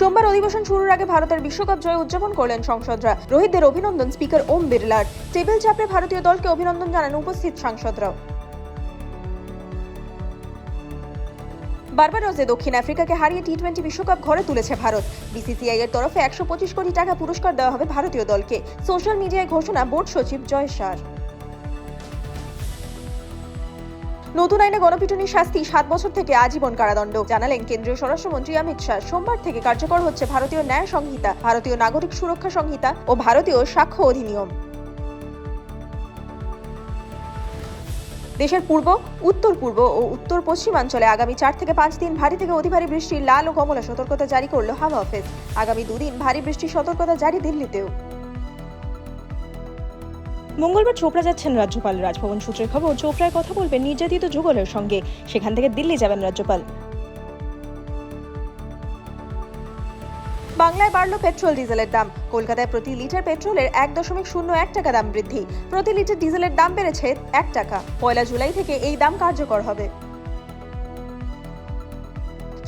সোমবার অধিবেশন শুরুর আগে ভারতের বিশ্বকাপ জয় উদযাপন করলেন সংসদরা। রোহিতদের অভিনন্দন স্পিকার ওম বিড়লার। টেবিল চাপড়ে ভারতীয় দলকে অভিনন্দন জানান উপস্থিত সাংসদরাও। বার্বাডোসে দক্ষিণ আফ্রিকাকে হারিয়ে টি টোয়েন্টি বিশ্বকাপ ঘরে তুলেছে ভারত। বিসিসিআই এর তরফে একশো পঁচিশ কোটি টাকা পুরস্কার দেওয়া হবে ভারতীয় দলকে। সোশ্যাল মিডিয়ায় ঘোষণা বোর্ড সচিব জয় শাহ নতুন আইনে গণপিটুনির শাস্তি সাত বছর থেকে আজীবন কারাদণ্ড। জানালেন কেন্দ্রীয় স্বরাষ্ট্রমন্ত্রী অমিত শাহ। সোমবার থেকে কার্যকর হচ্ছে ভারতীয় ন্যায় সংহিতা, ভারতীয় নাগরিক সুরক্ষা সংহিতা ও ভারতীয় সাক্ষ্য অধিনিয়ম। দেশের পূর্ব, উত্তর পূর্ব ও উত্তর পশ্চিমাঞ্চলে আগামী চার থেকে পাঁচ দিন ভারী থেকে অতি ভারী বৃষ্টির লাল ও কমলা সতর্কতা জারি করল হাওয়া অফিস। আগামী দুদিন ভারী বৃষ্টির সতর্কতা জারি দিল্লিতেও। মঙ্গলবার চোপড়া যাচ্ছেন রাজ্যপাল। রাজভবন সূত্রের খবর, চোপড়ায় কথা বলবেন নির্যাতিত যুগলের সঙ্গে। সেখান থেকে দিল্লি যাবেন রাজ্যপাল। বাংলায় বাড়ল পেট্রোল, ডিজেলের দাম। কলকাতায় প্রতি লিটার পেট্রোলের এক দশমিক শূন্য এক টাকা দাম বৃদ্ধি। প্রতি লিটার ডিজেলের দাম বেড়েছে এক টাকা। পয়লা জুলাই থেকে এই দাম কার্যকর হবে।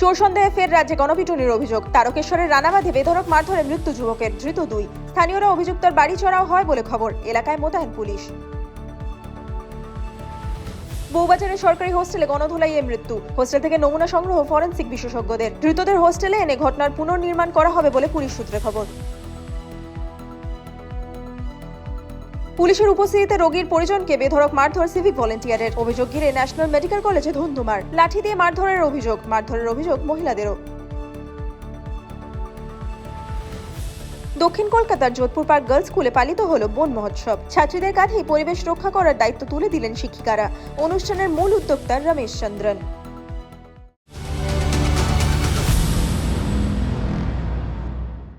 চোর সন্দেহে ফের রাজ্যে গণপিটুনির অভিযোগ। তারকেশ্বরের রানাবাঁধে বেধরক মারধরে মৃত্যু যুবকের, ধৃত দুই। স্থানীয়রা অভিযুক্তর বাড়ি চড়াও হয় বলে খবর, এলাকায় মোতায়েন পুলিশ। বউবাজারের সরকারি হোস্টেলে গণধোলাইয়ে মৃত্যু। হোস্টেল থেকে নমুনা সংগ্রহ ফরেন্সিক বিশেষজ্ঞদের। ধৃতদের হোস্টেলে এনে ঘটনার পুনর্নির্মাণ করা হবে বলে পুলিশ সূত্রে খবর। পুলিশের উপস্থিতিতে রোগীর পরিজনকে বেধড়ক মারধর সিভিক ভলেন্টিয়ারের অভিযোগ ঘিরে ন্যাশনাল মেডিকেল কলেজে ধুন্ধুমার। লাঠি দিয়ে মারধরের অভিযোগ মারধরের অভিযোগ মহিলাদেরও। দক্ষিণ কলকাতার যোধপুর পার্ক গার্লস স্কুলে পালিত হলো বন মহোৎসব। ছাত্রীদের কাঁধেই পরিবেশ রক্ষা করার দায়িত্ব তুলে দিলেন শিক্ষিকারা। অনুষ্ঠানের মূল উদ্যোক্তা রমেশ চন্দ্রন।